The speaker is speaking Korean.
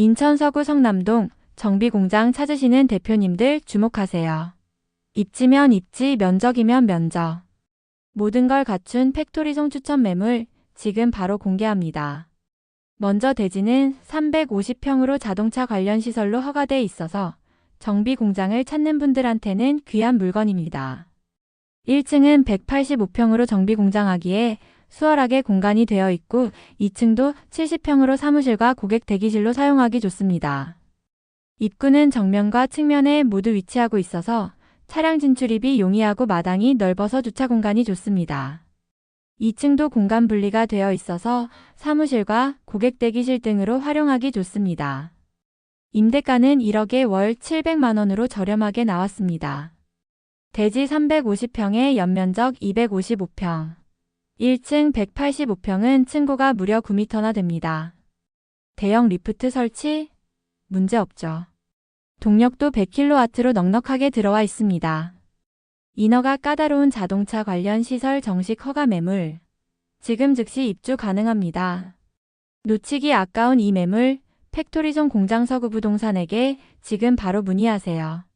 인천 서구 성남동 정비공장 찾으시는 대표님들 주목하세요. 입지면 입지, 면적이면 면적. 모든 걸 갖춘 팩토리송 추천 매물 지금 바로 공개합니다. 먼저 대지는 350평으로 자동차 관련 시설로 허가돼 있어서 정비 공장을 찾는 분들한테는 귀한 물건입니다. 1층은 185평으로 정비 공장하기에 수월하게 공간이 되어 있고 2층도 70평으로 사무실과 고객 대기실로 사용하기 좋습니다. 입구는 정면과 측면에 모두 위치하고 있어서 차량 진출입이 용이하고 마당이 넓어서 주차 공간이 좋습니다. 2층도 공간 분리가 되어 있어서 사무실과 고객 대기실 등으로 활용하기 좋습니다. 임대가는 1억에 월 700만 원으로 저렴하게 나왔습니다. 대지 350평에 연면적 255평. 1층 185평은 층고가 무려 9m나 됩니다. 대형 리프트 설치? 문제 없죠. 동력도 100kW로 넉넉하게 들어와 있습니다. 인허가 까다로운 자동차 관련 시설 정식 허가 매물. 지금 즉시 입주 가능합니다. 놓치기 아까운 이 매물, 팩토리존 공장 서구 부동산에게 지금 바로 문의하세요.